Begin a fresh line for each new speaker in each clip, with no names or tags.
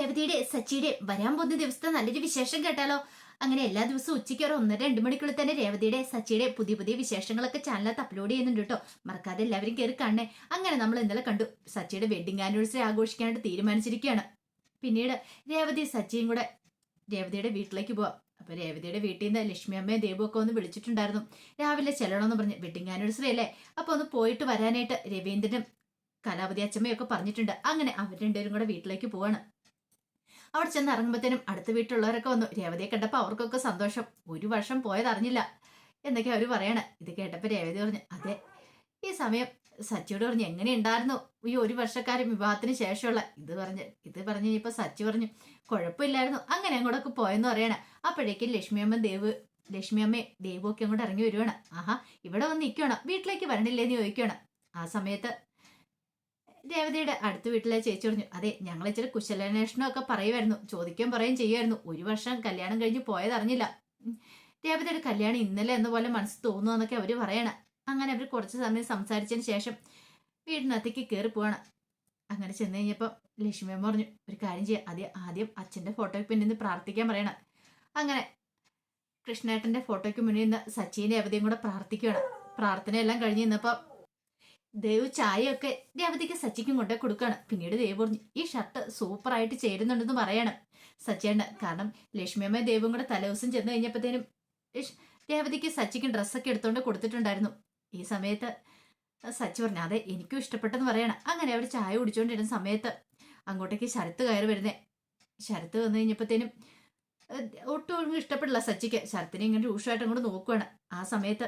രേവതിയുടെ സച്ചിയുടെ വരാൻ പോകുന്ന ദിവസത്തെ നല്ലൊരു വിശേഷം കേട്ടാലോ? അങ്ങനെ എല്ലാ ദിവസവും ഉച്ചയ്ക്ക് ഒരു ഒന്നര രണ്ട് മണിക്കുള്ളിൽ തന്നെ രേവതിയുടെ സച്ചിയുടെ പുതിയ പുതിയ വിശേഷങ്ങളൊക്കെ ചാനലത്ത് അപ്ലോഡ് ചെയ്യുന്നുണ്ട് കേട്ടോ. മറക്കാതെ എല്ലാവരും കയറി കാണണേ. അങ്ങനെ നമ്മൾ ഇന്നലെ കണ്ടു. സച്ചിയുടെ വെഡിങ് ആനിവേഴ്സറി ആഘോഷിക്കാനായിട്ട് തീരുമാനിച്ചിരിക്കുകയാണ്. പിന്നീട് രേവതി സച്ചിയും കൂടെ രേവതിയുടെ വീട്ടിലേക്ക് പോവാം. അപ്പൊ രേവതിയുടെ വീട്ടിൽ നിന്ന് ലക്ഷ്മി അമ്മയും ദേവും ഒക്കെ ഒന്ന് വിളിച്ചിട്ടുണ്ടായിരുന്നു. രാവിലെ ചെല്ലണമെന്ന് പറഞ്ഞ് വെഡിങ് ആനിവേഴ്സറി അല്ലേ? അപ്പൊ ഒന്ന് പോയിട്ട് വരാനായിട്ട് രവീന്ദ്രനും കലാപതി അച്ഛമ്മയൊക്കെ പറഞ്ഞിട്ടുണ്ട്. അങ്ങനെ അവർ രണ്ടുപേരും കൂടെ വീട്ടിലേക്ക് പോവാണ്. അവിടെ ചെന്ന് ഇറങ്ങുമ്പോഴത്തേനും അടുത്ത വീട്ടിലുള്ളവരൊക്കെ വന്നു. രേവതിയെ കണ്ടപ്പോൾ അവർക്കൊക്കെ സന്തോഷം. ഒരു വർഷം പോയതറിഞ്ഞില്ല എന്നൊക്കെ അവർ പറയണേ. ഇത് കേട്ടപ്പോൾ രേവതി പറഞ്ഞു അതെ ഈ സമയം സച്ചിയോട് പറഞ്ഞു എങ്ങനെ ഉണ്ടായിരുന്നു ഈ ഒരു വർഷക്കാരൻ വിവാഹത്തിന് ശേഷമുള്ള? ഇത് പറഞ്ഞ് ഇത് പറഞ്ഞ് ഇപ്പൊ സച്ചി പറഞ്ഞു കുഴപ്പമില്ലായിരുന്നു. അങ്ങനെ അങ്ങോട്ടൊക്കെ പോയെന്ന് പറയണേ. അപ്പോഴേക്കും ലക്ഷ്മിയമ്മ ദേവ് ലക്ഷ്മിയമ്മയും ദേവൊക്കെ അങ്ങോട്ട് ഇറങ്ങി വരുവാണ്. ആഹാ ഇവിടെ വന്ന് നിൽക്കുകയാണ് വീട്ടിലേക്ക് വരണില്ലേന്ന് ചോദിക്കുകയാണ് ആ സമയത്ത് രേവതിയുടെ അടുത്ത വീട്ടിലെ ചേച്ചി പറഞ്ഞു അതെ ഞങ്ങൾ ഇച്ചിരി കുശലാന്വേഷണം ഒക്കെ പറയുമായിരുന്നു ചോദിക്കുകയും പറയുകയും ചെയ്യുമായിരുന്നു ഒരു വർഷം കല്യാണം കഴിഞ്ഞ് പോയതറിഞ്ഞില്ല. രേവതിയുടെ കല്യാണം ഇന്നലെ എന്ന പോലെ മനസ്സ് എന്നൊക്കെ അവർ പറയണം. അങ്ങനെ അവർ കുറച്ച് സമയം സംസാരിച്ചതിന് ശേഷം വീടിനകത്തേക്ക് കയറി പോവാണ്. അങ്ങനെ ചെന്ന് കഴിഞ്ഞപ്പോൾ ലക്ഷ്മി അമ്മ പറഞ്ഞു ഒരു കാര്യം ചെയ്യാം. ആദ്യം ആദ്യം അച്ഛന്റെ ഫോട്ടോയ്ക്ക് പിന്നിൽ നിന്ന് പ്രാർത്ഥിക്കാൻ പറയണം. അങ്ങനെ കൃഷ്ണേട്ടന്റെ ഫോട്ടോയ്ക്ക് മുന്നിൽ നിന്ന് സച്ചിന്റെ അവധിയും കൂടെ പ്രാർത്ഥിക്കുകയാണ് പ്രാർത്ഥനയെല്ലാം കഴിഞ്ഞ് നിന്നപ്പോൾ ദേവ് ചായയൊക്കെ രേവതിക്ക് സച്ചിക്കും കൊണ്ടേ കൊടുക്കുകയാണ് പിന്നീട് ദേവ് പറഞ്ഞു ഈ ഷർട്ട് സൂപ്പറായിട്ട് ചേരുന്നുണ്ടെന്ന് പറയണം. സച്ചിയാണ് കാരണം ലക്ഷ്മിയമ്മ ദേവും കൂടെ തലേദിവസം ചെന്ന് കഴിഞ്ഞപ്പോഴത്തേനും രേവതിക്ക് സച്ചിക്കും ഡ്രസ്സൊക്കെ എടുത്തുകൊണ്ട് കൊടുത്തിട്ടുണ്ടായിരുന്നു. ഈ സമയത്ത് സച്ചി പറഞ്ഞു അതെ എനിക്കും ഇഷ്ടപ്പെട്ടെന്ന് പറയണം. അങ്ങനെ അവർ ചായ കുടിച്ചുകൊണ്ടിരുന്ന സമയത്ത് അങ്ങോട്ടേക്ക് ശരത്ത് കയറി വരുന്നേ. ശരത്ത് വന്നു കഴിഞ്ഞപ്പോഴത്തേനും ഒട്ടും ഇഷ്ടപ്പെടില്ല സച്ചിക്ക്. ശരത്തിനെ ഇങ്ങനെ രൂക്ഷമായിട്ട് അങ്ങോട്ട് നോക്കുവാണ്. ആ സമയത്ത്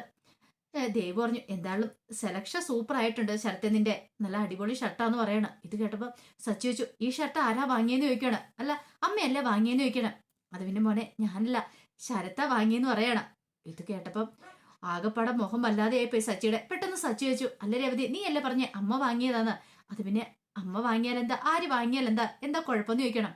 ദേവ് പറഞ്ഞു എന്തായാലും സെലക്ഷൻ സൂപ്പർ ആയിട്ടുണ്ട്. ശരത്തെ നിന്റെ നല്ല അടിപൊളി ഷർട്ടാന്ന് പറയണം. ഇത് കേട്ടപ്പോ സച്ചി വെച്ചു ഈ ഷർട്ട് ആരാ വാങ്ങിയെന്ന് ചോദിക്കണം? അല്ല അമ്മയല്ല വാങ്ങിയെന്ന് ചോദിക്കണം? അത് പിന്നെ മോനെ ഞാനല്ല. ശരത്താ വാങ്ങിയെന്ന് പറയണം. ഇത് കേട്ടപ്പം ആകപ്പാടെ മുഖം വല്ലാതെ ആയിപ്പോയി സച്ചിയുടെ. പെട്ടെന്ന് സച്ചി വെച്ചു അല്ല രവതി നീ അല്ലേ പറഞ്ഞേ അമ്മ വാങ്ങിയതാന്ന്? അത് പിന്നെ അമ്മ വാങ്ങിയാൽ എന്താ ആര് വാങ്ങിയാൽ എന്താ എന്താ കുഴപ്പമെന്ന് ചോദിക്കണം.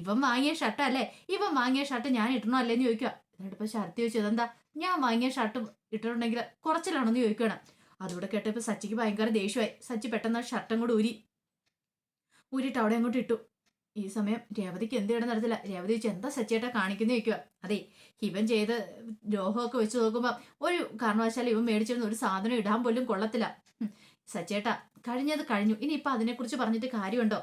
ഇവൻ വാങ്ങിയ ഷർട്ട് അല്ലേ? ഇവൻ വാങ്ങിയ ഷർട്ട് ഞാൻ ഇടണോ അല്ലേന്ന് ചോദിക്കുക എന്നിട്ടിപ്പോ ശരത്തി ചോദിച്ചു അതെന്താ ഞാൻ വാങ്ങിയ ഷർട്ട് ഇട്ടിട്ടുണ്ടെങ്കിൽ കുറച്ചിലാണെന്ന് ചോദിക്കണം അതുകൂടെ കേട്ടപ്പോൾ സച്ചിക്ക് ഭയങ്കര ദേഷ്യമായി. സച്ചി പെട്ടെന്ന് ആ ഷർട്ടും കൂടെ ഊരി ഊരിയിട്ട് അവിടെ അങ്ങോട്ട് ഇട്ടു. ഈ സമയം രേവതിക്ക് എന്ത് ചെയ്യണം നടത്തില്ല രേവതി വെച്ച് എന്താ സച്ചിയേട്ടാ കാണിക്കുന്ന? ചോദിക്കുക അതെ ഇവൻ ചെയ്ത ദ്രോഹമൊക്കെ വെച്ച് നോക്കുമ്പോൾ ഒരു കാരണവശാലും ഇവൻ മേടിച്ചിരുന്ന ഒരു സാധനം ഇടാൻ പോലും കൊള്ളത്തില്ല. സച്ചേട്ടാ കഴിഞ്ഞത് കഴിഞ്ഞു. ഇനി ഇനിയിപ്പോൾ അതിനെക്കുറിച്ച് പറഞ്ഞിട്ട് കാര്യമുണ്ടോ?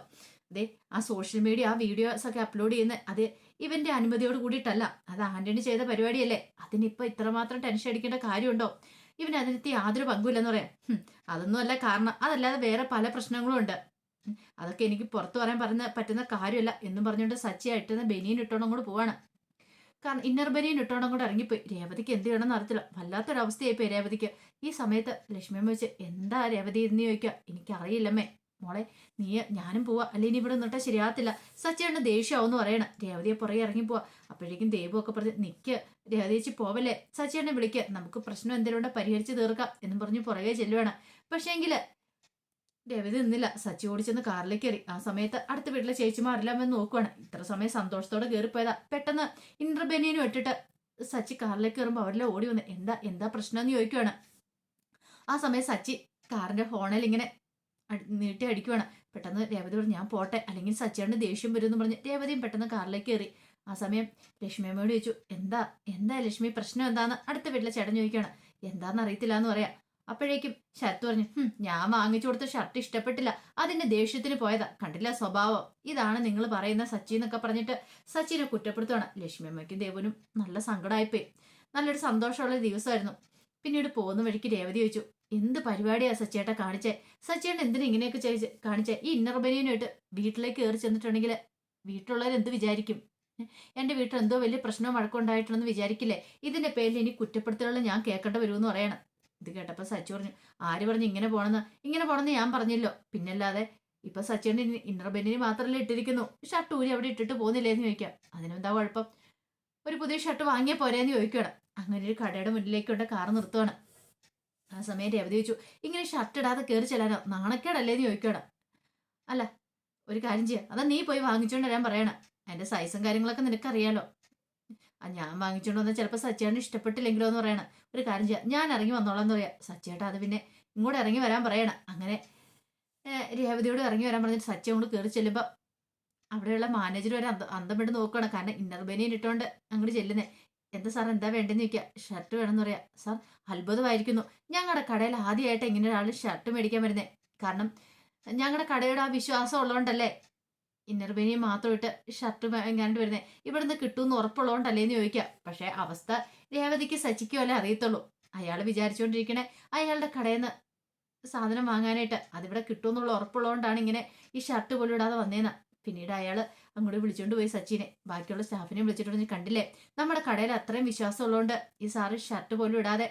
അതെ ആ സോഷ്യൽ മീഡിയ ആ വീഡിയോസ് ഒക്കെ അപ്ലോഡ് ചെയ്യുന്ന അത് ഇവന്റെ അനുമതിയോട് കൂടിയിട്ടല്ല. അത് ആന്റണി ചെയ്ത പരിപാടിയല്ലേ. അതിനിപ്പോ ഇത്രമാത്രം ടെൻഷൻ അടിക്കേണ്ട കാര്യമുണ്ടോ? ഇവന് അതിനകത്ത് യാതൊരു പങ്കുമില്ലെന്ന് പറയാം. അതൊന്നും അല്ല കാരണം അതല്ലാതെ വേറെ പല പ്രശ്നങ്ങളും ഉണ്ട്. അതൊക്കെ എനിക്ക് പുറത്തു പറയാൻ പറഞ്ഞ പറ്റുന്ന കാര്യമല്ല എന്നും പറഞ്ഞുകൊണ്ട് സച്ചി ഇട്ടുന്ന ബനിയൻ ഇട്ടോണം കൂടെ പോവാണ്. കാരണം ഇന്നർ ബനിയൻ ഇട്ടോണം കൂടെ ഇറങ്ങിപ്പോയി. രേവതിക്ക് എന്ത് ചെയ്യണമെന്ന് അറിയത്തില്ല. വല്ലാത്തൊരവസ്ഥയായിപ്പോയി രേവതിക്ക്. ഈ സമയത്ത് ലക്ഷ്മിയമ്മ വെച്ച് എന്താ രേവതി എന്ന് ചോദിക്കുക എനിക്കറിയില്ലമ്മേ. മോളെ നീ ഞാനും പോവാ. അല്ലെ ഇനി ഇവിടെ നിന്നിട്ടാ ശരിയാകത്തില്ല. സച്ചേണ് ദേഷ്യമാവെന്ന് പറയണം. രേവതിയെ പുറകെ ഇറങ്ങി പോവാ. അപ്പോഴേക്കും ദേവു ഒക്കെ പറഞ്ഞ് നിക്ക് രേവതിയേച്ചി പോവല്ലേ? സച്ചിയെ വിളിക്ക. നമുക്ക് പ്രശ്നം എന്തെങ്കിലും ഉണ്ടെ പരിഹരിച്ച് തീർക്കാം എന്നും പറഞ്ഞ് പുറകെ ചെല്ലുവാണ്. പക്ഷേങ്കിൽ രേവതി നിന്നില്ല. സച്ചി ഓടിച്ചെന്ന് കാറിലേക്ക് കയറി. ആ സമയത്ത് അടുത്ത വീട്ടിലെ ചേച്ചിമാരെല്ലാം വന്ന് നോക്കുവാണ്. ഇത്ര സമയം സന്തോഷത്തോടെ കയറിപ്പോയതാ. പെട്ടെന്ന് ഇന്ദ്രബനിയനും ഇട്ടിട്ട് സച്ചി കാറിലേക്ക് കയറുമ്പോൾ അവരെല്ലാം ഓടി വന്ന് എന്താ എന്താ പ്രശ്നം? എന്ന് ചോദിക്കുവാണ്. ആ സമയം സച്ചി കാറിന്റെ ഹോണിൽ ഇങ്ങനെ നീട്ടി അടിക്കുവാണ്. പെട്ടെന്ന് രേവതി പറഞ്ഞു ഞാൻ പോട്ടെ. അല്ലെങ്കിൽ സച്ചിയുടെ ദേഷ്യം വരും എന്ന് പറഞ്ഞ് രേവതിയും പെട്ടെന്ന് കാറിലേക്ക് കയറി. ആ സമയം ലക്ഷ്മി അമ്മയോട് ചോദിച്ചു എന്താ എന്താ ലക്ഷ്മി? പ്രശ്നം എന്താന്ന്? അടുത്ത വീട്ടിലെ ചേട്ടൻ ചോദിക്കുകയാണ് എന്താന്ന് അറിയത്തില്ല എന്ന് പറയാം. അപ്പോഴേക്കും ശരത്ത് പറഞ്ഞു ഞാൻ വാങ്ങിച്ചു കൊടുത്ത ഷർട്ട് ഇഷ്ടപ്പെട്ടില്ല. അതിന്റെ ദേഷ്യത്തിന് പോയതാ. കണ്ടില്ല സ്വഭാവം. ഇതാണ് നിങ്ങൾ പറയുന്ന സച്ചി എന്നൊക്കെ പറഞ്ഞിട്ട് സച്ചിനെ കുറ്റപ്പെടുത്തുവാണ്. ലക്ഷ്മി അമ്മയ്ക്കും ദേവനും നല്ല സങ്കടമായിപ്പോയി നല്ലൊരു സന്തോഷമുള്ള ദിവസമായിരുന്നു. പിന്നീട് പോകുന്ന വഴിക്ക് രേവതി ചോദിച്ചു എന്ത് പരിപാടിയാ സച്ചേട്ട കാണിച്ചേ? സച്ചേട്ടൻ എന്തിനാ ഇങ്ങനെയൊക്കെ ചോദിച്ച് കാണിച്ചേ? ഈ ഇന്നർ ബനിയനുമായിട്ട് വീട്ടിലേക്ക് കയറി ചെന്നിട്ടുണ്ടെങ്കിൽ വീട്ടിലുള്ളവർ എന്ത് വിചാരിക്കും? എന്റെ വീട്ടിൽ എന്തോ വലിയ പ്രശ്നവും വഴക്കുണ്ടായിട്ടുണ്ടെന്ന് വിചാരിക്കില്ലേ? ഇതിന്റെ പേരിൽ ഇനി കുറ്റപ്പെടുത്തലുകൾ ഞാൻ കേൾക്കേണ്ട വരുമെന്ന് പറയണം. ഇത് കേട്ടപ്പോൾ സച്ചി പറഞ്ഞു ആര് പറഞ്ഞു ഇങ്ങനെ പോണെന്ന്? ഇങ്ങനെ പോണെന്ന് ഞാൻ പറഞ്ഞല്ലോ. പിന്നല്ലാതെ ഇപ്പൊ സച്ചിയുടെ ഇന്നർ ബെന്നിന് മാത്രമല്ലേ ഇട്ടിരിക്കുന്നു. ഷർട്ട് ഊരി അവിടെ ഇട്ടിട്ട് പോകുന്നില്ലേന്ന് ചോദിക്കാം. അതിനെന്താ കുഴപ്പം? ഒരു പുതിയ ഷർട്ട് വാങ്ങിയ പോരേന്ന് ചോദിക്കണം അങ്ങനെ ഒരു കടയുടെ മുന്നിലേക്ക് കൊണ്ട് കാർ നിർത്തുവാണ്. ആ സമയം രവതി ചോദിച്ചു ഇങ്ങനെ ഷർട്ട് ഇടാതെ കയറി ചെല്ലാനോ? നാണക്കേടല്ലേ എന്ന് ചോദിക്കുകയാണ് അല്ല ഒരു കാര്യം ചെയ്യാം. അതാ നീ പോയി വാങ്ങിച്ചോണ്ട് വരാൻ പറയണം. അതിന്റെ സൈസും കാര്യങ്ങളൊക്കെ നിനക്കറിയാലോ. ആ ഞാൻ വാങ്ങിച്ചോണ്ട് വന്നാൽ ചിലപ്പോൾ സച്ചേട്ടന് ഇഷ്ടപ്പെട്ടില്ലെങ്കിലോ എന്ന് പറയണം. ഒരു കാര്യം ചെയ്യാം. ഞാൻ ഇറങ്ങി വന്നോളാം എന്ന് പറയാം. സച്ചേട്ടാ അത് പിന്നെ ഇങ്ങോട്ട് ഇറങ്ങി വരാൻ പറയണം. അങ്ങനെ രേവതിയോട് ഇറങ്ങി വരാൻ പറഞ്ഞിട്ട് സച്ചി അങ്ങോട്ട് കയറി ചെല്ലുമ്പോൾ അവിടെയുള്ള മാനേജർ വരെ അന്തം വിട്ട് നോക്കുകയാണ് കാരണം ഇന്നർ ബനിയൻ ഇട്ടുകൊണ്ട് അങ്ങോട്ട് ചെല്ലുന്നേ. എന്താ സാർ എന്താ വേണ്ടെന്ന് ചോദിക്കുക ഷർട്ട് വേണമെന്ന് പറയാം. സാർ അത്ഭുതമായിരിക്കുന്നു. ഞങ്ങളുടെ കടയിൽ ആദ്യമായിട്ട് ഇങ്ങനെ ഒരാൾ ഷർട്ട് മേടിക്കാൻ വരുന്നേ. കാരണം ഞങ്ങളുടെ കടയുടെ ആ വിശ്വാസം ഉള്ളതുകൊണ്ടല്ലേ ഇന്നർ ബനിയൻ മാത്രം ഇട്ട് ഷർട്ട് എങ്ങാണ്ട് വരുന്നേ. ഇവിടുന്ന് കിട്ടുമെന്ന് ഉറപ്പുള്ളതുകൊണ്ടല്ലേ എന്ന് ചോദിക്കുക പക്ഷേ അവസ്ഥ രേവതിക്ക് സച്ചിക്കുമല്ലേ അറിയത്തുള്ളൂ. അയാൾ വിചാരിച്ചുകൊണ്ടിരിക്കണേ അയാളുടെ കടയിൽ നിന്ന് സാധനം വാങ്ങാനായിട്ട് അതിവിടെ കിട്ടുമെന്നുള്ള ഉറപ്പുള്ളതുകൊണ്ടാണ് ഇങ്ങനെ ഈ ഷർട്ട് പോലും ഇടാതെ വന്നേന്ന്. പിന്നീട് അയാൾ അങ്ങോട്ട് വിളിച്ചുകൊണ്ട് പോയി സച്ചിനെ. ബാക്കിയുള്ള സ്റ്റാഫിനെ വിളിച്ചിട്ട് പറഞ്ഞു കണ്ടില്ലേ? നമ്മുടെ കടയിൽ അത്രയും വിശ്വാസം ഉള്ളതുകൊണ്ട് ഈ സാറ് ഷർട്ട് പോലും ഇടാതെ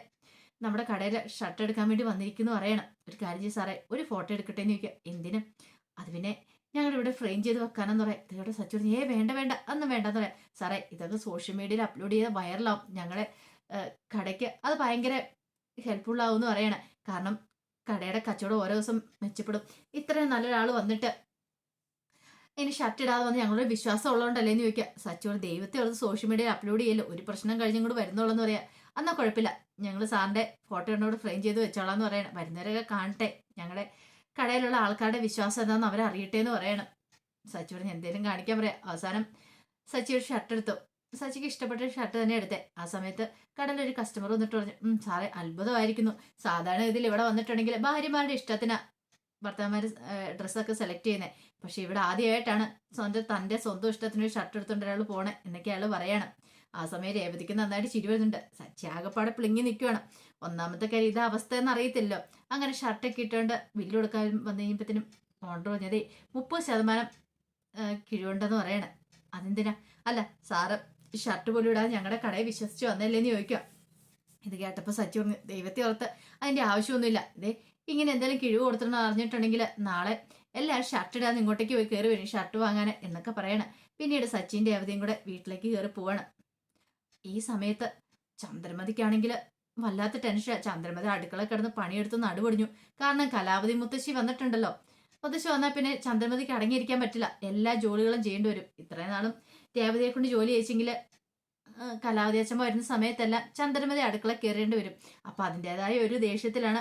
നമ്മുടെ കടയിൽ ഷർട്ട് എടുക്കാൻ വേണ്ടി വന്നിരിക്കുന്നു പറയണം. ഒരു കാര്യം ചെയ്യും സാറേ ഒരു ഫോട്ടോ എടുക്കട്ടെ എന്ന് ചോദിക്കുക. എന്തിന്? അത് പിന്നെ ഞങ്ങൾ ഇവിടെ ഫ്രെയിം ചെയ്ത് വെക്കാനെന്ന് പറയാം. ഇതോടെ സച്ചു പറഞ്ഞു ഏ വേണ്ട വേണ്ട അന്ന് വേണ്ടെന്ന് പറയാം. സാറേ ഇതൊക്കെ സോഷ്യൽ മീഡിയയിൽ അപ്ലോഡ് ചെയ്ത് വൈറലാവും ഞങ്ങളെ കടയ്ക്ക് അത് ഭയങ്കര ഹെൽപ്ഫുൾ ആവും എന്ന് പറയണം. കാരണം കടയുടെ കച്ചവടം ഓരോ ദിവസം മെച്ചപ്പെടും. ഇത്രയും നല്ലൊരാൾ വന്നിട്ട് ഇനി ഷർട്ട് ഇടാതെ വന്ന് ഞങ്ങളുടെ വിശ്വാസം ഉള്ളതുകൊണ്ടല്ലേ എന്ന് ചോദിക്കുക. സച്ചോട് ദൈവത്തെ ഉള്ളത് സോഷ്യൽ മീഡിയയിൽ അപ്ലോഡ് ചെയ്യല്ലോ? ഒരു പ്രശ്നം കഴിഞ്ഞും കൂടെ വരുന്നുള്ളൂ എന്ന് പറയാം. എന്നാൽ കുഴപ്പമില്ല. ഞങ്ങൾ സാറിന്റെ ഫോട്ടോ എന്നോട് ഫ്രെയിം ചെയ്ത് വെച്ചോളാം എന്ന് പറയണം. വരുന്നവരൊക്കെ കാണട്ടെ. ഞങ്ങളുടെ കടയിലുള്ള ആൾക്കാരുടെ വിശ്വാസം എന്താണെന്ന് അവരറിയട്ടെ എന്ന് പറയണം. സച്ചു പറഞ്ഞ് എന്തെങ്കിലും കാണിക്കാൻ പറയാം. അവസാനം സച്ചി ഒരു ഷർട്ട് എടുത്തു. സച്ചിക്ക് ഇഷ്ടപ്പെട്ട ഷർട്ട് തന്നെ എടുത്തേ. ആ സമയത്ത് കടയിലൊരു കസ്റ്റമർ വന്നിട്ട് പറഞ്ഞു സാറേ അത്ഭുതമായിരിക്കുന്നു. സാധാരണ ഇതിൽ ഇവിടെ വന്നിട്ടുണ്ടെങ്കിൽ ഭാര്യമാരുടെ ഇഷ്ടത്തിന്. ഭർത്താമാർ ഡ്രസ്സൊക്കെ സെലക്ട് ചെയ്യുന്നത് പക്ഷെ ഇവിടെ ആദ്യമായിട്ടാണ് സ്വന്തം തന്റെ സ്വന്തം ഇഷ്ടത്തിന് ഷർട്ട് എടുത്തുകൊണ്ട് ഒരാൾ പോണേ എന്നൊക്കെ അയാൾ പറയണം. ആ സമയം രേവതിക്ക് നന്നായിട്ട് ചിരി വരുന്നുണ്ട് സച്ചി പിളിങ്ങി നിൽക്കുകയാണ് ഒന്നാമത്തെ കാര്യം ഇത് അവസ്ഥ എന്ന് അറിയത്തില്ലോ അങ്ങനെ ഷർട്ടൊക്കെ ഇട്ടുകൊണ്ട് ബില്ല് കൊടുക്കാൻ വന്നു കഴിയുമ്പോഴത്തേനും ഓർഡർ പറഞ്ഞതേ മുപ്പത് ശതമാനം കിഴിവുണ്ടെന്ന് പറയണേ. അതെന്തിനാ? അല്ല സാറ് ഷർട്ട് പോലും ഇടാതെ ഞങ്ങളുടെ കടയെ വിശ്വസിച്ച് വന്നല്ലേന്ന് ചോദിക്കുക ഇത് കേട്ടപ്പോൾ സച്ചി പറഞ്ഞു ദൈവത്തെ ഓർത്ത് അതിന്റെ ആവശ്യമൊന്നുമില്ല. ഇതേ ഇങ്ങനെ എന്തെങ്കിലും കിഴിവ് കൊടുത്തിട്ടുണ്ടെന്ന് അറിഞ്ഞിട്ടുണ്ടെങ്കിൽ നാളെ എല്ലാവരും ഷർട്ട് ഇടാതെ ഇങ്ങോട്ടേക്ക് പോയി കയറി വരും ഷർട്ട് വാങ്ങാൻ എന്നൊക്കെ പറയണം. പിന്നീട് സച്ചിന്റെ അവധിയും കൂടെ വീട്ടിലേക്ക് കയറി പോവാണ്. ഈ സമയത്ത് ചന്ദ്രമതിക്കാണെങ്കിൽ വല്ലാത്ത ടെൻഷൻ ചന്ദ്രമതി അടുക്കള കിടന്ന് പണിയെടുത്ത് നടുപൊടിഞ്ഞു. കാരണം കലാവതി മുത്തശ്ശി വന്നിട്ടുണ്ടല്ലോ. മുത്തശ്ശി വന്നാൽ പിന്നെ ചന്ദ്രമതിക്ക് അടങ്ങിയിരിക്കാൻ പറ്റില്ല. എല്ലാ ജോലികളും ചെയ്യേണ്ടി വരും. ഇത്രയും നാളും രേവതിയെ കൊണ്ട് ജോലി ചെയ്യിച്ചെങ്കിൽ കലാവതി അച്ഛമ്മ വരുന്ന സമയത്തെല്ലാം ചന്ദ്രമതി അടുക്കള കയറേണ്ടി വരും. അപ്പം അതിന്റെതായ ഒരു ദേഷ്യത്തിലാണ്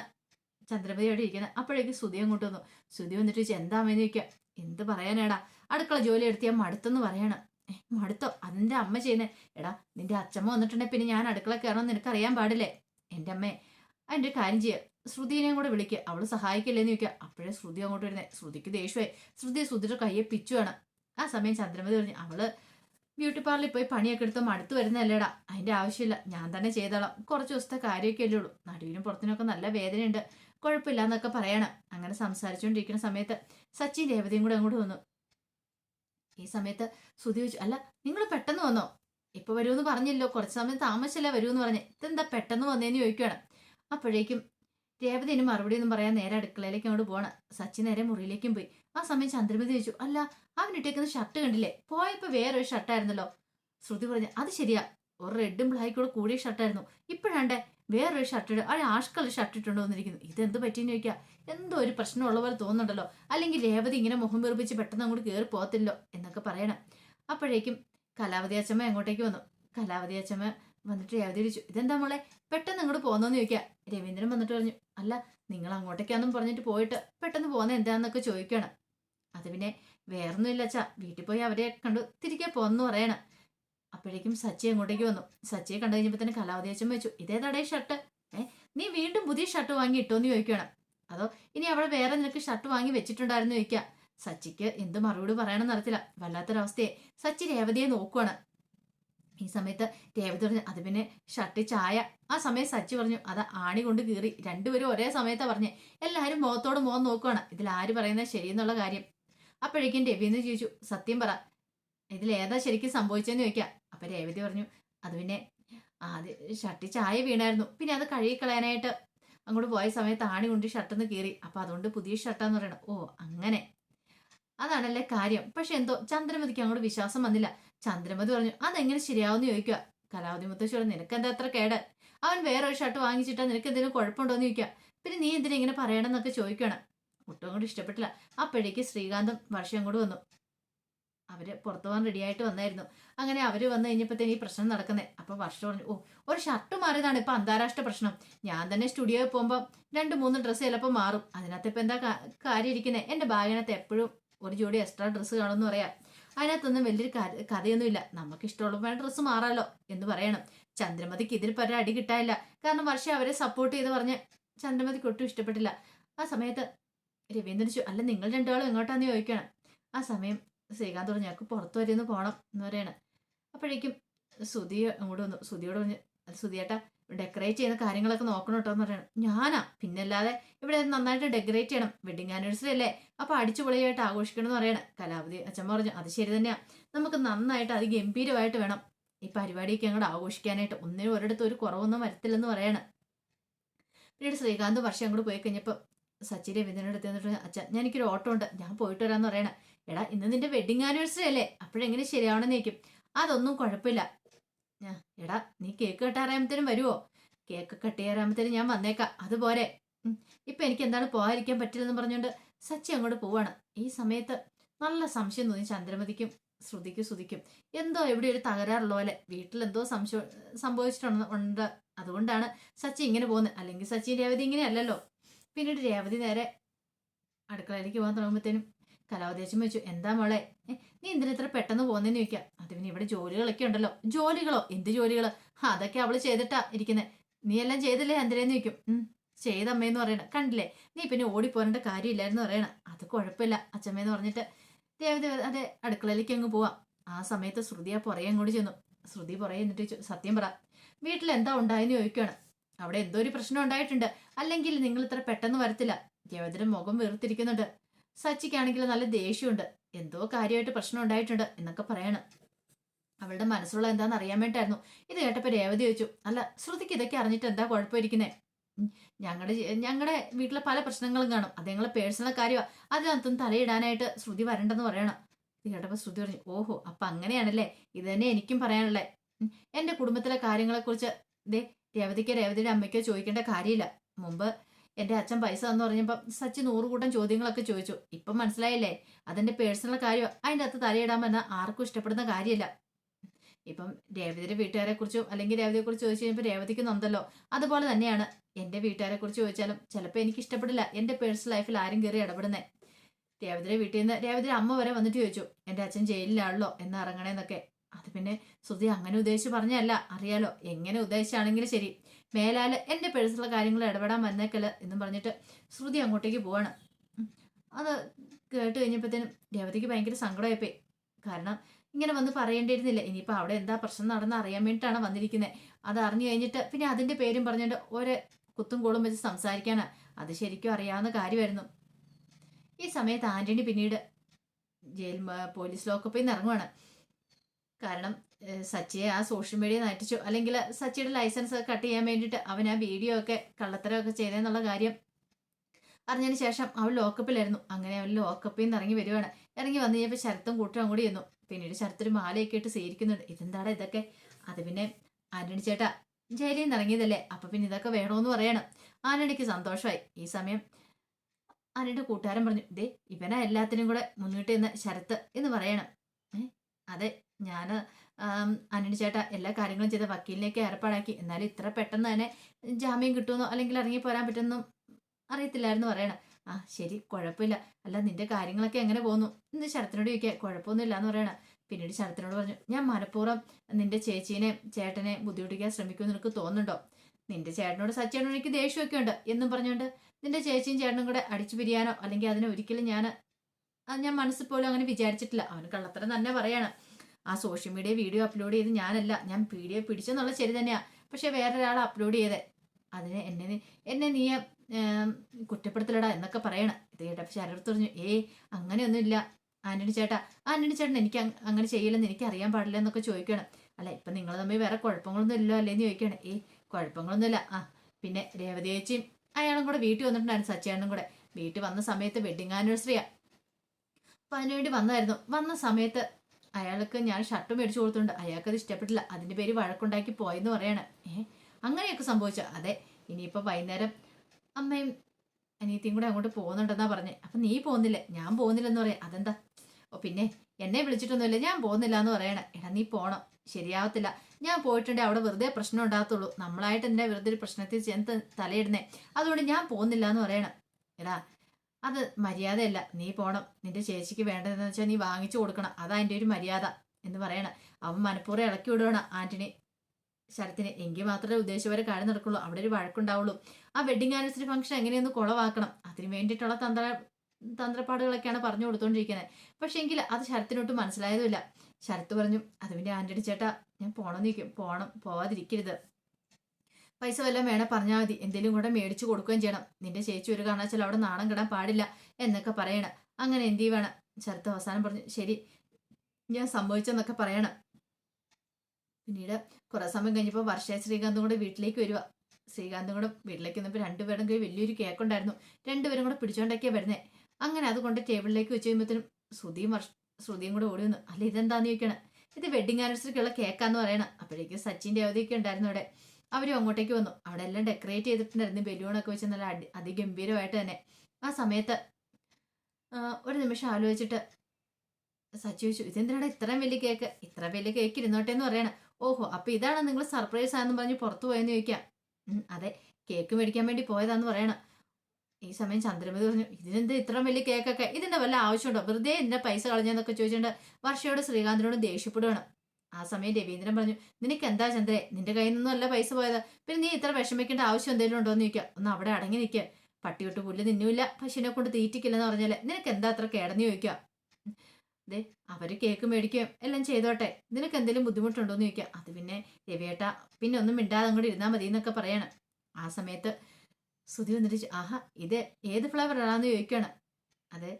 ചന്ദ്രമതി അവിടെ ഇരിക്കുന്നത് അപ്പോഴേക്ക് ശ്രുതി അങ്ങോട്ട് വന്നു. ശ്രുതി വന്നിട്ട് ചോദിച്ചു എന്താമെന്ന് ചോദിക്കുക എന്ത് പറയാനേടാ? അടുക്കള ജോലി എടുത്ത് ഞാൻ മടുത്തെന്ന് പറയണം. "ഏ, മടുത്തോ? അതിന്റെ അമ്മ ചെയ്യുന്നേ? എടാ നിന്റെ അച്ഛമ്മ വന്നിട്ടുണ്ടെങ്കിൽ പിന്നെ ഞാൻ അടുക്കള കയറണം നിനക്ക് അറിയാൻ പാടില്ലേ? എന്റെ അമ്മേ അതിന്റെ ഒരു കാര്യം ചെയ്യുക ശ്രുതിനെയും കൂടെ വിളിക്കുക അവൾ സഹായിക്കില്ലെന്ന് ചോദിക്കുക അപ്പോഴേ ശ്രുതി അങ്ങോട്ട് വരുന്നത് ശ്രുതിക്ക് ദേഷ്യമായി ശ്രുതി ശ്രുതിയുടെ കയ്യെ പിച്ചുവാണ് ആ സമയം ചന്ദ്രമതി പറഞ്ഞു അവൾ ബ്യൂട്ടി പാർലറിൽ പോയി പണിയൊക്കെ എടുത്ത് മടുത്ത് വരുന്നല്ലേടാ അതിന്റെ ആവശ്യമില്ല. ഞാൻ തന്നെ ചെയ്തോളാം. കുറച്ച് ദിവസത്തെ കാര്യമൊക്കെ അല്ലേ ഉള്ളൂ. നടുവിനും പുറത്തിനൊക്കെ നല്ല വേദനയുണ്ട്. കുഴപ്പമില്ല എന്നൊക്കെ പറയണം. അങ്ങനെ സംസാരിച്ചുകൊണ്ടിരിക്കുന്ന സമയത്ത് സച്ചിൻ രേവതിയും കൂടെ അങ്ങോട്ട് വന്നു. ഈ സമയത്ത് സുധി ചോദിച്ചു അല്ല നിങ്ങൾ പെട്ടെന്ന് വന്നോ? ഇപ്പൊ വരുമെന്ന് പറഞ്ഞില്ലോ കുറച്ച് സമയം താമസിച്ചല്ല വരുമെന്ന് പറഞ്ഞ്. ഇതെന്താ പെട്ടെന്ന് വന്നേന്ന് ചോദിക്കുകയാണ് അപ്പോഴേക്കും രേവതിന് മറുപടി ഒന്നും പറയാൻ നേരെ അടുക്കളയിലേക്ക് അങ്ങോട്ട് പോകണം സച്ചിൻ നേരെ മുറിയിലേക്കും പോയി. ആ സമയം ചന്ദ്രമതി ചോദിച്ചു അല്ല അവൻ ഇട്ടേക്കുന്ന ഷർട്ട് കണ്ടില്ലേ? പോയപ്പോ വേറൊരു ഷർട്ടായിരുന്നല്ലോ. ശ്രുതി പറഞ്ഞു അത് ശരിയാ. ഒരു റെഡും ബ്ലാക്കും കൂടെ കൂടിയ ഷർട്ടായിരുന്നു. ഇപ്പോഴാണ്ടേ വേറൊരു ഷർട്ട് ആ ആഷ് കളർ ഷർട്ട് ഇട്ടുണ്ടോ വന്നിരിക്കുന്നു. ഇതെന്ത് പറ്റിയെന്ന് ചോദിക്കുക എന്തോ ഒരു പ്രശ്നമുള്ള പോലെ തോന്നുന്നുണ്ടല്ലോ. അല്ലെങ്കിൽ രേവതി ഇങ്ങനെ മുഖം വീർപ്പിച്ച് പെട്ടെന്ന് അങ്ങോട്ട് കയറി പോകത്തില്ലോ എന്നൊക്കെ പറയണം. അപ്പോഴേക്കും കലാവതി അച്ഛമ്മ എങ്ങോട്ടേക്ക് വന്നു. കലാവതി അച്ഛമ്മ വന്നിട്ട് രേവതി വിളിച്ചു. ഇതെന്താ മോളെ? പെട്ടെന്ന് അങ്ങോട്ട് പോകുന്നോന്ന് ചോദിക്കുക രവീന്ദ്രൻ വന്നിട്ട് പറഞ്ഞു. അല്ല നിങ്ങൾ അങ്ങോട്ടേക്കാന്നും പറഞ്ഞിട്ട് പോയിട്ട് പെട്ടെന്ന് പോകുന്ന എന്താന്നൊക്കെ ചോദിക്കണം. അത് പിന്നെ വേറൊന്നുമില്ല അച്ഛാ. വീട്ടിൽ പോയി അവരെ കണ്ടു. തിരികെ പോന്നു പറയണം. അപ്പോഴേക്കും സച്ചി അങ്ങോട്ടേക്ക് വന്നു. സച്ചിയെ കണ്ടു കഴിഞ്ഞപ്പോൾ തന്നെ കലാവതി അച്ഛൻ വെച്ചു ഇതേതാടേ ഷർട്ട് ഏ നീ വീണ്ടും പുതിയ ഷർട്ട് വാങ്ങി ഇട്ടോന്ന് ചോദിക്കണം അതോ ഇനി അവൾ വേറെ നിനക്ക് ഷർട്ട് വാങ്ങി വെച്ചിട്ടുണ്ടായിരുന്നു ചോദിക്കുക സച്ചിക്ക് എന്ത് മറുപടി പറയണമെന്ന് അറിയത്തില്ല. വല്ലാത്തൊരവസ്ഥയെ സച്ചി രേവതിയെ നോക്കുവാണ്. ഈ സമയത്ത് രേവതി പറഞ്ഞു അത് പിന്നെ ഷർട്ട് ചായ. ആ സമയം സച്ചി പറഞ്ഞു അത് ആണി കൊണ്ട് കീറി. രണ്ടുപേരും ഒരേ സമയത്താണ് പറഞ്ഞേ. എല്ലാവരും മുഖത്തോട് മുഖം നോക്കുവാണ്. ഇതിൽ ആര് പറയുന്നത് ശരിയെന്നുള്ള കാര്യം. അപ്പോഴേക്കും രവീന്ദ്ര ചോദിച്ചു സത്യം പറ. ഇതിൽ ഏതാ ശരിക്കും സംഭവിച്ചെന്ന് ചോദിക്കാം. അപ്പൊ രേവതി പറഞ്ഞു അത് പിന്നെ ആദ്യം ഷർട്ടിൽ ചായ വീണായിരുന്നു. പിന്നെ അത് കഴുകിക്കളയാനായിട്ട് അങ്ങോട്ട് പോയ സമയത്ത് ആണി കൊണ്ട് ഷർട്ടെന്ന് കീറി. അപ്പൊ അതുകൊണ്ട് പുതിയ ഷർട്ടാന്ന് പറയണം. ഓ അങ്ങനെ. അതാണല്ലേ കാര്യം. പക്ഷെ എന്തോ ചന്ദ്രമതിക്ക് അങ്ങോട്ട് വിശ്വാസം വന്നില്ല. ചന്ദ്രമതി പറഞ്ഞു അതെങ്ങനെ ശരിയാവുമെന്ന് ചോദിക്കുക. കലാവതി മുത്തശ്ശി പറഞ്ഞു നിനക്ക് എന്താ അത്ര കേട്? അവൻ വേറൊരു ഷർട്ട് വാങ്ങിച്ചിട്ടാ നിനക്ക് എന്തെങ്കിലും കുഴപ്പമുണ്ടോന്ന് ചോദിക്കുക. പിന്നെ നീ എന്തിനാ ഇങ്ങനെ പറയണമെന്നൊക്കെ ചോദിക്കുകയാണ്. ഒട്ടും അങ്ങോട്ട് ഇഷ്ടപ്പെട്ടില്ല. അപ്പോഴേക്ക് ശ്രീകാന്തം വർഷം അങ്ങോട്ട് വന്നു. അവർ പുറത്തു പോകാൻ റെഡിയായിട്ട് വന്നായിരുന്നു. അങ്ങനെ അവർ വന്നു കഴിഞ്ഞപ്പോഴത്തേന് ഈ പ്രശ്നം നടക്കുന്നത് അപ്പോൾ വർഷം പറഞ്ഞു ഓ ഒരു ഷർട്ട് മാറിയതാണ് ഇപ്പൊ അന്താരാഷ്ട്ര പ്രശ്നം. ഞാൻ തന്നെ സ്റ്റുഡിയോയിൽ പോകുമ്പോൾ രണ്ട് മൂന്ന് ഡ്രസ്സ് ചിലപ്പോൾ മാറും. അതിനകത്ത് ഇപ്പൊ എന്താ കാര്യം ഇരിക്കുന്നത് എന്റെ ബാഗിനകത്ത് എപ്പോഴും ഒരു ജോഡി എക്സ്ട്രാ ഡ്രസ്സ് കാണുമെന്ന് പറയാം. അതിനകത്തൊന്നും വലിയൊരു കഥ- കഥയൊന്നുമില്ല. നമുക്ക് ഇഷ്ടമുള്ള ഡ്രസ്സ് മാറാലോ എന്ന് പറയണം. ചന്ദ്രമതിക്ക് ഇതിൽ പരം അടി കിട്ടാനില്ല. കാരണം വർഷം അവരെ സപ്പോർട്ട് ചെയ്ത് പറഞ്ഞ് ചന്ദ്രമതിക്ക് ഒട്ടും ഇഷ്ടപ്പെട്ടില്ല. ആ സമയത്ത് രവീന്ദ്രൻ അല്ല നിങ്ങൾ രണ്ടാളും എങ്ങോട്ടാന്ന് ചോദിക്കണം? ആ സമയം ശ്രീകാന്ത് പറഞ്ഞു ഞങ്ങൾക്ക് പുറത്തു വരെ ഒന്ന് പോകണം എന്ന് പറയണം. അപ്പോഴേക്കും സുധി അങ്ങോട്ട് വന്നു. സുധിയോട് പറഞ്ഞു "അത് സുധിയേട്ടാ ഡെക്കറേറ്റ് ചെയ്യുന്ന കാര്യങ്ങളൊക്കെ നോക്കണം കേട്ടോ എന്ന് പറയണം. ഞാനാ? പിന്നല്ലാതെ ഇവിടെ നന്നായിട്ട് ഡെക്കറേറ്റ് ചെയ്യണം. വെഡിങ് ആനിവേഴ്സറി അല്ലേ? അപ്പൊ അടിച്ചുപൊളിയായിട്ട് ആഘോഷിക്കണം എന്ന് പറയണം. കലാപതി അച്ഛൻ പറഞ്ഞു അത് ശരി തന്നെയാ. നമുക്ക് നന്നായിട്ട് അത് ഗംഭീരമായിട്ട് വേണം ഈ പരിപാടിയൊക്കെ അങ്ങോട്ട് ആഘോഷിക്കാനായിട്ട്. ഒന്നിനും ഒരിടത്തും ഒരു കുറവൊന്നും വരത്തില്ലെന്ന് പറയണം. പിന്നീട് ശ്രീകാന്ത് വർഷം അങ്ങോട്ട് പോയി കഴിഞ്ഞപ്പോൾ സച്ചി രവീന്ദ്രനോട് അടുത്ത് എന്നിട്ട് അച്ഛൻ ഞാൻ എനിക്കൊരു ഓട്ടോ ഉണ്ട്. ഞാൻ പോയിട്ട് വരാമെന്ന് പറയണം. എടാ ഇന്ന് നിന്റെ വെഡിങ് ആനിവേഴ്സറി അല്ലേ? അപ്പോഴെങ്ങനെ ശരിയാവണമെന്ന് ചോദിക്കും. അതൊന്നും കുഴപ്പമില്ല. എടാ നീ കേക്ക് കെട്ടാറാകുമ്പത്തേനും വരുമോ കേക്ക് കട്ട് ചെയ്യാറാകുമ്പത്തേനും ഞാൻ വന്നേക്കാം. അതുപോലെ ഇപ്പൊ എനിക്ക് എന്താണ് പോകാതിരിക്കാൻ പറ്റില്ലെന്ന് പറഞ്ഞുകൊണ്ട് സച്ചി അങ്ങോട്ട് പോവാണ്. ഈ സമയത്ത് നല്ല സംശയം തോന്നി ചന്ദ്രമതിക്കും. ശ്രുതിക്കും ശ്രുതിക്കും. എന്തോ എവിടെ ഒരു തകരാറുള്ള പോലെ. വീട്ടിൽ എന്തോ സംശയം സംഭവിച്ചിട്ടുണ്ട് അതുകൊണ്ടാണ് സച്ചി ഇങ്ങനെ പോകുന്നത്. അല്ലെങ്കിൽ സച്ചി രേവതി ഇങ്ങനെ അല്ലല്ലോ പിന്നീട് രേവതി നേരെ അടുക്കളയിലേക്ക് പോകാൻ തുടങ്ങുമ്പോഴത്തേനും കലാവദേശം വെച്ചു എന്താ മോളെ? നീ എന്തിനാ ഇത്ര പെട്ടെന്ന് പോകുന്നതെന്ന് ചോദിക്കാം? അത് പിന്നെ ഇവിടെ ജോലികളൊക്കെ ഉണ്ടല്ലോ. ജോലികളോ? എന്ത് ജോലികൾ? അതൊക്കെ അവൾ ചെയ്തിട്ടാ ഇരിക്കുന്നത് നീ എല്ലാം ചെയ്തില്ലേ? എന്തിനേന്ന്? ചോദിക്കും. ഉം ചെയ്തമ്മേന്ന് പറയണ. കണ്ടില്ലേ? നീ പിന്നെ ഓടിപ്പോരേണ്ട കാര്യമില്ലായിരുന്നു പറയണ. അത് കുഴപ്പമില്ല അച്ഛമ്മയെന്ന് പറഞ്ഞിട്ട് ദേവദേവ അതെ അടുക്കളയിലേക്ക് അങ്ങ് പോവാം. ആ സമയത്ത് ശ്രുതി ആ പുറകെ അങ്ങോട്ട് ചെന്നു. ശ്രുതി പുറകെ എന്നിട്ട് സത്യം പറ. വീട്ടിൽ എന്താ ഉണ്ടായെന്ന് ചോദിക്കുകയാണ് അവിടെ എന്തോ ഒരു പ്രശ്നം ഉണ്ടായിട്ടുണ്ട്. അല്ലെങ്കിൽ നിങ്ങൾ ഇത്ര പെട്ടെന്ന് വരത്തില്ല. രേവതിയുടെ മുഖം വീർത്തിരിക്കുന്നുണ്ട് സച്ചിക്കാണെങ്കിൽ നല്ല ദേഷ്യമുണ്ട്. എന്തോ കാര്യമായിട്ട് പ്രശ്നം ഉണ്ടായിട്ടുണ്ട് എന്നൊക്കെ പറയണം. അവളുടെ മനസ്സുള്ള എന്താണെന്ന് അറിയാൻ വേണ്ടിയായിരുന്നു ഇത് കേട്ടപ്പോ രേവതി ചോദിച്ചു അല്ല ശ്രുതിക്ക് ഇതൊക്കെ അറിഞ്ഞിട്ട് എന്താ കുഴപ്പമായിരിക്കുന്നേ? ഞങ്ങളുടെ ഞങ്ങളുടെ വീട്ടിലെ പല പ്രശ്നങ്ങളും കാണും. അത് ഞങ്ങളെ പേഴ്സണൽ കാര്യമാണ് അതിനകത്തും തലയിടാനായിട്ട് ശ്രുതി വരണ്ടെന്ന് പറയണം. ഇത് കേട്ടപ്പോ ശ്രുതി പറഞ്ഞു ഓഹോ അപ്പൊ അങ്ങനെയാണല്ലേ? ഇത് തന്നെ എനിക്കും പറയാനുള്ളേ. ഉം, എന്റെ കുടുംബത്തിലെ കാര്യങ്ങളെക്കുറിച്ച് ദേ രേവതിക്ക് രേവതിയുടെ അമ്മയ്ക്കോ ചോദിക്കേണ്ട കാര്യമില്ല. മുമ്പ് എന്റെ അച്ഛൻ പൈസ എന്ന് പറഞ്ഞപ്പോൾ സച്ചി നൂറുകൂട്ടം ചോദ്യങ്ങളൊക്കെ ചോദിച്ചു. ഇപ്പം മനസ്സിലായില്ലേ? അതെന്റെ പേഴ്സണൽ കാര്യം അതിന്റെ അകത്ത് തലയിടാമെന്ന് ആർക്കും ഇഷ്ടപ്പെടുന്ന കാര്യമില്ല. ഇപ്പം രേവതിയുടെ വീട്ടുകാരെ കുറിച്ചും അല്ലെങ്കിൽ രേവതിയെ കുറിച്ച് ചോദിച്ചു കഴിഞ്ഞപ്പോൾ രേവതിക്ക് നൊന്തല്ലോ. അതുപോലെ തന്നെയാണ് എന്റെ വീട്ടുകാരെ കുറിച്ച് ചോദിച്ചാലും ചിലപ്പോൾ എനിക്ക് ഇഷ്ടപ്പെടില്ല. എന്റെ പേഴ്സണൽ ലൈഫിൽ ആരും കയറി ഇടപെടുന്നേ. രേവതിയുടെ വീട്ടിൽ നിന്ന് രേവതിയുടെ അമ്മ വരെ വന്നിട്ട് ചോദിച്ചു എന്റെ അച്ഛൻ ജയിലിലാണല്ലോ എന്ന് ഇറങ്ങണേന്നൊക്കെ. അത് പിന്നെ ശ്രുതി അങ്ങനെ ഉദ്ദേശിച്ച് പറഞ്ഞല്ല അറിയാലോ എങ്ങനെ ഉദ്ദേശിച്ചാണെങ്കിലും ശരി. മേലാൽ എന്റെ പേഴ്സണൽ കാര്യങ്ങൾ ഇടപെടാൻ വന്നേക്കൽ എന്നും പറഞ്ഞിട്ട് ശ്രുതി അങ്ങോട്ടേക്ക് പോവാണ്. അത് കേട്ട് കഴിഞ്ഞപ്പോഴത്തേനും രേവതിക്ക് ഭയങ്കര സങ്കടമായിപ്പോയി. കാരണം ഇങ്ങനെ വന്ന് പറയേണ്ടിയിരുന്നില്ല. ഇനിയിപ്പോൾ അവിടെ എന്താ പ്രശ്നം നടന്ന് അറിയാൻ വേണ്ടിയിട്ടാണ് വന്നിരിക്കുന്നത് അത് അറിഞ്ഞു കഴിഞ്ഞിട്ട് പിന്നെ അതിന്റെ പേരും പറഞ്ഞിട്ട് ഒരു കുത്തും കോളും വെച്ച് സംസാരിക്കാനാ. അത് ശരിക്കും അറിയാവുന്ന കാര്യമായിരുന്നു. ഈ സമയത്ത് ആന്റണി പിന്നീട് ജയിൽ പോലീസ് ലോക്കപ്പിൽ നിന്ന് ഇറങ്ങുവാണ്. കാരണം സച്ചിയെ ആ സോഷ്യൽ മീഡിയ നയിച്ചു അല്ലെങ്കിൽ സച്ചിയുടെ ലൈസൻസ് കട്ട് ചെയ്യാൻ വേണ്ടിയിട്ട് അവൻ ആ വീഡിയോ ഒക്കെ കള്ളത്തരമൊക്കെ ചെയ്തതെന്നുള്ള കാര്യം അറിഞ്ഞതിന് ശേഷം അവൾ ലോക്കപ്പിലായിരുന്നു അങ്ങനെ അവൻ ലോക്കപ്പിൽ നിന്ന് ഇറങ്ങി വരുവാണ്. ഇറങ്ങി വന്നു കഴിഞ്ഞപ്പോൾ ശരത്തും കൂട്ടും കൂടി ചെന്നു. പിന്നീട് ശരത്തൊരു മാലയൊക്കെ ഇട്ട് സ്വീകരിക്കുന്നുണ്ട്. ഇതെന്താടാ ഇതൊക്കെ? അത് പിന്നെ ആന്റണി ചേട്ടാ ജയിലിൽ നിന്ന് ഇറങ്ങിയതല്ലേ? അപ്പം പിന്നെ ഇതൊക്കെ വേണമെന്ന് പറയണം. ആന്റണിക്ക് സന്തോഷമായി ഈ സമയം ആന്റണിയുടെ കൂട്ടുകാരൻ പറഞ്ഞു ഇതേ ഇവനാ എല്ലാത്തിനും കൂടെ മുന്നിട്ട് നിന്ന് ശരത്ത് എന്ന് പറയണം. അതെ ഞാൻ ആന്റണി ചേട്ടാ എല്ലാ കാര്യങ്ങളും ചെയ്ത വക്കീലിനെയൊക്കെ ഏർപ്പാടാക്കി. എന്നാലും ഇത്ര പെട്ടെന്ന് തന്നെ ജാമ്യം കിട്ടുമെന്നോ അല്ലെങ്കിൽ ഇറങ്ങി പോരാൻ പറ്റുമെന്നോ അറിയത്തില്ലായിരുന്നു പറയണം. ആ ശരി കുഴപ്പമില്ല. അല്ല നിന്റെ കാര്യങ്ങളൊക്കെ എങ്ങനെ പോകുന്നു? ഇന്ന് ശരത്തിനോട് ചോദിക്കുക. കുഴപ്പമൊന്നുമില്ല എന്ന് പറയണം. പിന്നീട് ശരത്തിനോട് പറഞ്ഞു ഞാൻ മനഃപൂർവം നിന്റെ ചേച്ചീനെ ചേട്ടനെ ബുദ്ധിമുട്ടിക്കാൻ ശ്രമിക്കുമെന്ന് നിനക്ക് തോന്നുന്നുണ്ടോ? നിന്റെ ചേട്ടനോട് സച്ചേട്ടനോട് എനിക്ക് ദേഷ്യമൊക്കെ ഉണ്ട് എന്നും പറഞ്ഞുകൊണ്ട് നിന്റെ ചേച്ചിയും ചേട്ടനും കൂടെ അടിച്ചു പിരിയാനോ അല്ലെങ്കിൽ അതിനെ ഒരിക്കലും ഞാൻ ഞാൻ മനസ്സിൽ പോലും അങ്ങനെ വിചാരിച്ചിട്ടില്ല. അവന് കള്ളത്തരം തന്നെ പറയാണ്. ആ സോഷ്യൽ മീഡിയ വീഡിയോ അപ്ലോഡ് ചെയ്ത് ഞാനല്ല ഞാൻ വീഡിയോ പിടിച്ചെന്നുള്ള ശരി തന്നെയാ. പക്ഷെ വേറൊരാൾ അപ്ലോഡ് ചെയ്തേ. അതിന് എന്നെ എന്നെ നീ കുറ്റപ്പെടുത്തലടാ എന്നൊക്കെ പറയണം. ഇത് കേട്ടപ്പോൾ ശരത്ത് പറഞ്ഞു ഏയ് അങ്ങനെയൊന്നുമില്ല. ആന്റണി ചേട്ടാ ആന്റണി ചേട്ടൻ എനിക്ക് അങ്ങനെ ചെയ്യില്ലെന്ന് എനിക്ക് അറിയാൻ പാടില്ല എന്നൊക്കെ ചോദിക്കണം. അല്ല ഇപ്പൊ നിങ്ങൾ തമ്മിൽ വേറെ കുഴപ്പങ്ങളൊന്നും ഇല്ലല്ലോ അല്ലേന്ന് ചോദിക്കണം. ഏയ് കുഴപ്പങ്ങളൊന്നുമില്ല. ആ പിന്നെ രേവതി ചേച്ചിയും അയാളും കൂടെ വീട്ടിൽ വന്നിട്ടുണ്ടായിരുന്നു സച്ചേണ്ണനും കൂടെ. വീട്ടിൽ വന്ന സമയത്ത് വെഡിങ് ആനിവേഴ്സറിയാ അപ്പൊ അതിനുവേണ്ടി വന്നായിരുന്നു. വന്ന സമയത്ത് അയാൾക്ക് ഞാൻ ഷർട്ട് മേടിച്ചു കൊടുത്തിട്ടുണ്ട്. അത് ഇഷ്ടപ്പെട്ടില്ല. അതിന്റെ പേര് വഴക്കുണ്ടാക്കി പോയെന്ന് പറയണം. ഏഹ് അങ്ങനെയൊക്കെ സംഭവിച്ചു? അതെ ഇനിയിപ്പോ വൈകുന്നേരം അമ്മയും അനിയത്തിയും കൂടെ അങ്ങോട്ട് പോകുന്നുണ്ടെന്നാ പറഞ്ഞേ. അപ്പൊ നീ പോകുന്നില്ല? ഞാൻ പോകുന്നില്ലെന്ന് പറയാം. അതെന്താ? ഓ പിന്നെ എന്നെ വിളിച്ചിട്ടൊന്നുമില്ല. ഞാൻ പോകുന്നില്ല എന്ന് പറയണേ. എടാ നീ പോണം. ശരിയാവത്തില്ല. ഞാൻ പോയിട്ടുണ്ടെങ്കിൽ അവിടെ വെറുതെ പ്രശ്നം ഉണ്ടാകത്തുള്ളൂ. നമ്മളായിട്ട് എന്നെ വെറുതെ ഒരു പ്രശ്നത്തിൽ ചെന്ന് തലയിടുന്നേ? അതുകൊണ്ട് ഞാൻ പോകുന്നില്ല എന്ന് പറയണം. എടാ അത് മര്യാദയല്ല. നീ പോണം. നിന്റെ ചേച്ചിക്ക് വേണ്ടതെന്ന് വെച്ചാൽ നീ വാങ്ങിച്ചു കൊടുക്കണം. അതാ എന്റെ ഒരു മര്യാദ എന്ന് പറയണം. അവൻ മനഃപൂർവം ഇളക്കി വിടുകയാണ് ആന്റണി. ശരത്തിന് എങ്കിൽ മാത്രമേ ഉദ്ദേശിച്ചവരെ കാര്യം നടക്കുള്ളൂ. അവിടെ ഒരു വഴക്കുണ്ടാവുള്ളൂ. ആ വെഡിങ് ആനിവേഴ്സറി ഫംഗ്ഷൻ എങ്ങനെയൊന്ന് കുളവാക്കണം. അതിന് വേണ്ടിയിട്ടുള്ള തന്ത്ര തന്ത്രപ്പാടുകളൊക്കെയാണ് പറഞ്ഞു കൊടുത്തോണ്ടിരിക്കുന്നത് പക്ഷെ എങ്കിൽ അത് ശരത്തിനൊട്ട് മനസ്സിലായതുമില്ല. ശരത്ത് പറഞ്ഞു അത് പിന്നെ ആന്റണി ചേട്ടാ ഞാൻ പോണം നിൽക്കും പോണം. പോവാതിരിക്കരുത്. പൈസ വല്ലതും വേണം പറഞ്ഞാൽ മതി. എന്തെങ്കിലും കൂടെ മേടിച്ചു കൊടുക്കുകയും ചെയ്യണം. നിന്റെ ചേച്ചി ഒരു കാരണവച്ചാൽ അവിടെ നാണം കിടാൻ പാടില്ല എന്നൊക്കെ പറയണം. അങ്ങനെ എന്ത് വേണം ശരത്ത് അവസാനം പറഞ്ഞു ശരി ഞാൻ സംഭവിച്ചെന്നൊക്കെ പറയണം. പിന്നീട് കുറെ സമയം കഴിഞ്ഞപ്പോൾ വർഷ ശ്രീകാന്തും കൂടെ വീട്ടിലേക്ക് വരിക ശ്രീകാന്തും കൂടെ വീട്ടിലേക്ക് വന്നപ്പോൾ രണ്ടുപേരും കൈ വലിയൊരു കേക്ക് ഉണ്ടായിരുന്നു. രണ്ടുപേരും കൂടെ പിടിച്ചോണ്ടൊക്കെയാ വരുന്നത് അങ്ങനെ അതുകൊണ്ട് ടേബിളിലേക്ക് വെച്ച് കഴിയുമ്പോഴത്തേനും ശ്രുതിയും വർഷ ശ്രുതിയും കൂടെ ഓടി വന്നു. അല്ല ഇതെന്താന്ന് ചോദിക്കണം? ഇത് വെഡിങ് ആനിവേഴ്സറിക്കുള്ള കേക്കാന്ന് പറയണം. അപ്പോഴേക്കും സച്ചിന്റെ അവധിയൊക്കെ ഉണ്ടായിരുന്നു അവിടെ. അവരും അങ്ങോട്ടേക്ക് വന്നു. അവിടെ എല്ലാം ഡെക്കറേറ്റ് ചെയ്തിട്ടുണ്ടായിരുന്നു ബലൂണൊക്കെ വെച്ച് നല്ല അടി അതിഗംഭീരമായിട്ട് തന്നെ. ആ സമയത്ത് ഒരു നിമിഷം ആലോചിച്ചിട്ട് സച്ചി ചോദിച്ചു ഇതെന്തിനാണ് ഇത്രയും വലിയ കേക്ക് ഇത്ര വലിയ കേക്ക് ഇരുന്നോട്ടെ എന്ന് പറയണം. ഓഹോ അപ്പൊ ഇതാണ് നിങ്ങൾ സർപ്രൈസ് ആണെന്ന് പറഞ്ഞ് പുറത്തു പോയെന്ന് ചോദിക്കാം. അതെ കേക്ക് മേടിക്കാൻ വേണ്ടി പോയതാന്ന് പറയണം. ഈ സമയം ചന്ദ്രമതി പറഞ്ഞു ഇതിനെന്ത് ഇത്ര വലിയ കേക്കൊക്കെ ഇതിന്റെ വല്ല ആവശ്യമുണ്ടോ? വെറുതെ ഇതിന്റെ പൈസ കളഞ്ഞെന്നൊക്കെ ചോദിച്ചുകൊണ്ട് വർഷയോട് ശ്രീകാന്തിനോട് ദേഷ്യപ്പെടുകയാണ് ആ സമയം രവീന്ദ്രൻ പറഞ്ഞു നിനക്ക് എന്താ ചന്ദ്രേ നിന്റെ കയ്യിൽ നിന്നും അല്ല പൈസ പോയത്? പിന്നെ നീ ഇത്ര വിഷമിക്കേണ്ട ആവശ്യം എന്തെങ്കിലും ഉണ്ടോ എന്ന് ചോദിക്കുക. ഒന്ന് അവിടെ അടങ്ങി നിൽക്കുക പട്ടി വിട്ട് പുല്ല് നിന്നുമില്ല. പശുവിനെ കൊണ്ട് തീറ്റിക്കില്ലെന്ന് പറഞ്ഞാലേ നിനക്ക് എന്താ അത്ര കേടന്ന് ചോദിക്കുക? ദേ അവർ കേക്ക് മേടിക്കുകയും എല്ലാം ചെയ്തോട്ടെ. നിനക്ക് എന്തെങ്കിലും ബുദ്ധിമുട്ടുണ്ടോ എന്ന് ചോദിക്കുക. അത് പിന്നെ രവിയേട്ട പിന്നെ ഒന്നും മിണ്ടാതെ അങ്ങോട്ട് ഇരുന്നാൽ മതി എന്നൊക്കെ പറയാണ്. ആ സമയത്ത് സുധി വന്നിട്ട് ആഹാ ഇത് ഏത് ഫ്ലേവർ ആണെന്ന് ചോദിക്കുകയാണ്. അതെ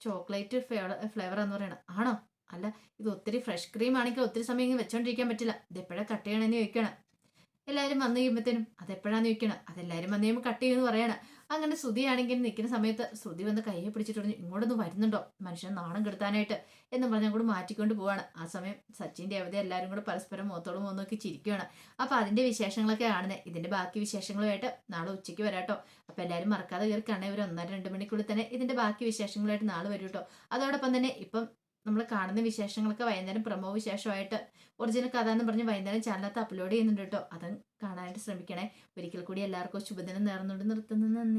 ചോക്ലേറ്റ് ഫ്ലേവർ ഫ്ലേവർ എന്ന് പറയണം. ആണോ? അല്ല ഇത് ഒത്തിരി ഫ്രഷ് ക്രീം ആണെങ്കിൽ ഒത്തിരി സമയം വെച്ചോണ്ടിരിക്കാൻ പറ്റില്ല. ഇത് എപ്പോഴാ കട്ട് ചെയ്യണമെന്ന് ചോദിക്കണം. എല്ലാവരും വന്നു കഴിയുമ്പോഴത്തേനും അതെപ്പോഴാന്ന് ചോദിക്കണം? അതെല്ലാവരും വന്നു കഴിയുമ്പോൾ കട്ട് ചെയ്യുമെന്ന് പറയണം. അങ്ങനെ ശ്രുതിയാണെങ്കിൽ നിൽക്കുന്ന സമയത്ത് ശ്രുതി വന്ന് കയ്യെ പിടിച്ചിട്ട് ഇങ്ങോട്ടൊന്ന് വരുന്നുണ്ടോ? മനുഷ്യൻ നാണം കെടുത്താനായിട്ട് എന്ന് പറഞ്ഞ് അങ്ങോട്ട് മാറ്റിക്കൊണ്ട് പോവാണ്. ആ സമയം സച്ചിന്റെ അവധി എല്ലാവരും കൂടെ പരസ്പരം മുഖത്തോട് മുഖം നോക്കി ചിരിക്കുകയാണ് അപ്പോൾ അതിന്റെ വിശേഷങ്ങളൊക്കെ കാണുന്നത് ഇതിന്റെ ബാക്കി വിശേഷങ്ങളുമായിട്ട് നാളെ ഉച്ചയ്ക്ക് വരാട്ടോ അപ്പോൾ എല്ലാവരും മറക്കാതെ കയറി കണ്ണേ ഒരു ഒന്നര രണ്ട് മണിക്കുള്ളിൽ തന്നെ ഇതിന്റെ ബാക്കി വിശേഷങ്ങളായിട്ട് നാളെ വരും കേട്ടോ. അതോടൊപ്പം തന്നെ ഇപ്പം നമ്മൾ കാണുന്ന വിശേഷങ്ങളൊക്കെ വൈകുന്നേരം പ്രമോ വിശേഷമായിട്ട് ഒറിജിനൽ കഥ എന്ന് പറഞ്ഞ് വൈകുന്നേരം ചാനലത്ത് അപ്ലോഡ് ചെയ്യുന്നുണ്ട് കേട്ടോ അതും കാണാനായിട്ട് ശ്രമിക്കണേ. ഒരിക്കൽ കൂടി എല്ലാവർക്കും ശുഭദിനം നേർന്നുകൊണ്ട് നിർത്തുന്നു. നന്ദി.